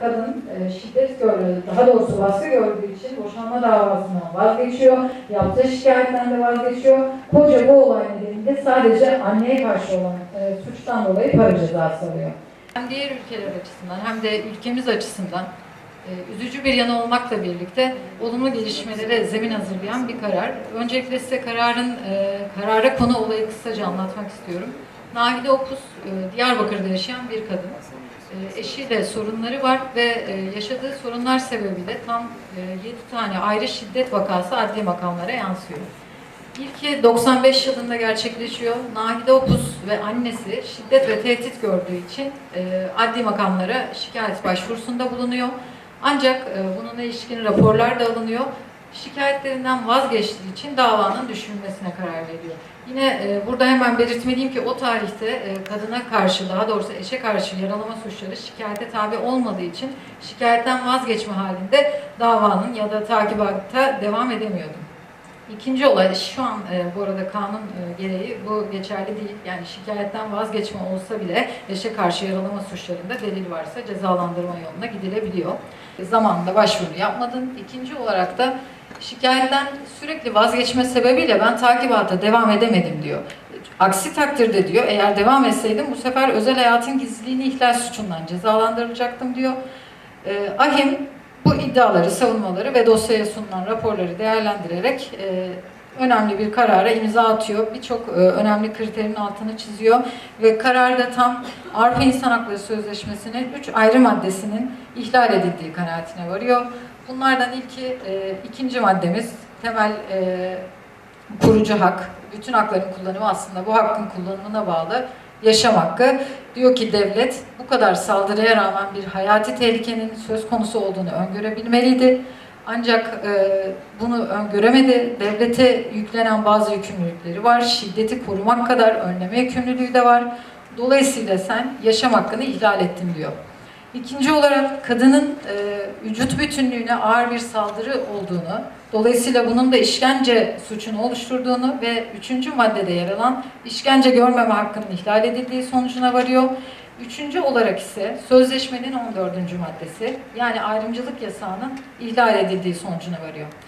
kadın e, şiddet gördüğü, daha doğrusu baskı gördüğü için boşanma davasından vazgeçiyor. Yaptığı şikayetten de vazgeçiyor. Koca bu olay nedeniyle sadece anneye karşı olan e, suçtan dolayı para cezası alıyor. Hem diğer ülkeler açısından hem de ülkemiz açısından e, üzücü bir yanı olmakla birlikte olumlu gelişmelere zemin hazırlayan bir karar. Öncelikle size kararın e, karara konu olayı kısaca anlatmak istiyorum. Nahide Opus e, Diyarbakır'da yaşayan bir kadın. E, eşiyle sorunları var ve e, yaşadığı sorunlar sebebiyle tam e, 7 tane ayrı şiddet vakası adli makamlara yansıyor. İlki 95 yılında gerçekleşiyor. Nahide Opus ve annesi şiddet ve tehdit gördüğü için e, adli makamlara şikayet başvurusunda bulunuyor. Ancak e, bununla ilişkin raporlar da alınıyor. Şikayetlerinden vazgeçtiği için davanın düşürülmesine karar veriyor. Yine e, burada hemen belirtmeliyim ki o tarihte e, kadına karşı, daha doğrusu eşe karşı yaralama suçları şikayete tabi olmadığı için şikayetten vazgeçme halinde davanın ya da takibatta devam edemiyordu. İkinci olay şu an e, bu arada kanun e, gereği bu geçerli değil. Yani şikayetten vazgeçme olsa bile eşe karşı yaralama suçlarında delil varsa cezalandırma yoluna gidilebiliyor. E, zamanında başvuru yapmadın. İkinci olarak da şikayetten sürekli vazgeçme sebebiyle ben takibata devam edemedim diyor. Aksi takdirde diyor eğer devam etseydim bu sefer özel hayatın gizliliğini ihlal suçundan cezalandırılacaktım diyor. E, Ahim bu iddiaları, savunmaları ve dosyaya sunulan raporları değerlendirerek e, önemli bir karara imza atıyor. Birçok e, önemli kriterin altını çiziyor ve kararda tam Avrupa İnsan Hakları Sözleşmesi'nin üç ayrı maddesinin ihlal edildiği kanaatine varıyor. Bunlardan ilki, e, ikinci maddemiz temel e, kurucu hak. Bütün hakların kullanımı aslında bu hakkın kullanımına bağlı yaşam hakkı. Diyor ki devlet bu kadar saldırıya rağmen bir hayati tehlikenin söz konusu olduğunu öngörebilmeliydi. Ancak e, bunu öngöremedi. Devlete yüklenen bazı yükümlülükleri var. Şiddeti korumak kadar önleme yükümlülüğü de var. Dolayısıyla sen yaşam hakkını ihlal ettin diyor. İkinci olarak kadının e, vücut bütünlüğüne ağır bir saldırı olduğunu, dolayısıyla bunun da işkence suçunu oluşturduğunu ve üçüncü maddede yer alan işkence görmeme hakkının ihlal edildiği sonucuna varıyor. Üçüncü olarak ise sözleşmenin 14. maddesi yani ayrımcılık yasağının ihlal edildiği sonucuna varıyor.